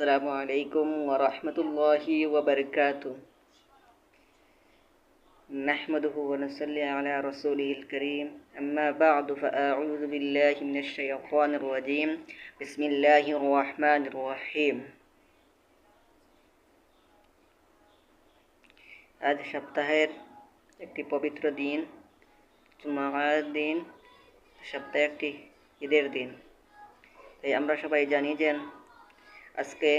السلام عليكم ورحمة الله وبركاته نحمده ونصلي على رسوله الكريم أما بعد فأعوذ بالله من الشيطان الرجيم بسم الله الرحمن الرحيم আজ সপ্তাহের একটি পবিত্র দিন জুমার দিন সপ্তাহে একটি ঈদের দিন তাই আমরা সবাই জানি যে আজকে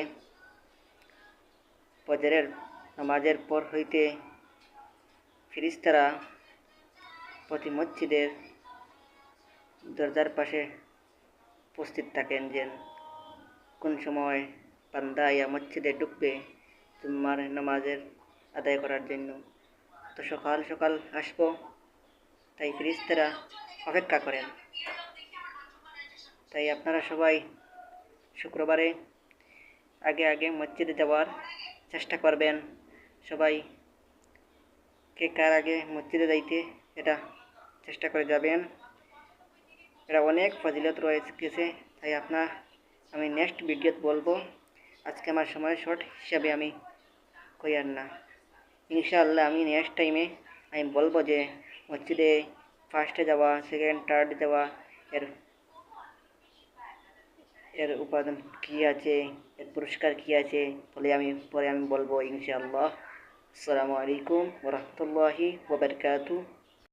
ফজরের নামাজের পর হইতে ফিরিস্তারা প্রতি মসজিদের দরজার পাশে উপস্থিত থাকেন যে কোন সময় বান্দা ইয়া মসজিদে ঢুকবে জুম্মার নামাজের আদায় করার জন্য। তো সকাল সকাল আসব, তাই ফিরিস্তারা অপেক্ষা করেন। তাই আপনারা সবাই শুক্রবারে আগে আগে মসজিদে যাওয়ার চেষ্টা করবেন। সবাই কে কার আগে মসজিদে যাইতে এটা চেষ্টা করে যাবেন। এটা অনেক ফজিলত রয়েছে, তাই আপনার আমি নেক্সট ভিডিওত বলব। আজকে আমার সময় শর্ট হিসাবে আমি কইয়ার না। ইনশাআল্লাহ আমি নেক্সট টাইমে আমি বলব যে মসজিদে ফার্স্টে যাওয়া সেকেন্ড থার্ড যাওয়া এর এর উপাদান কি আছে? এর পুরস্কার কি আছে? বলে আমি, পরে আমি বলব, ইনশাআল্লাহ। আসসালামু আলাইকুম ওরহমতুল্লাহি ওবরকাতু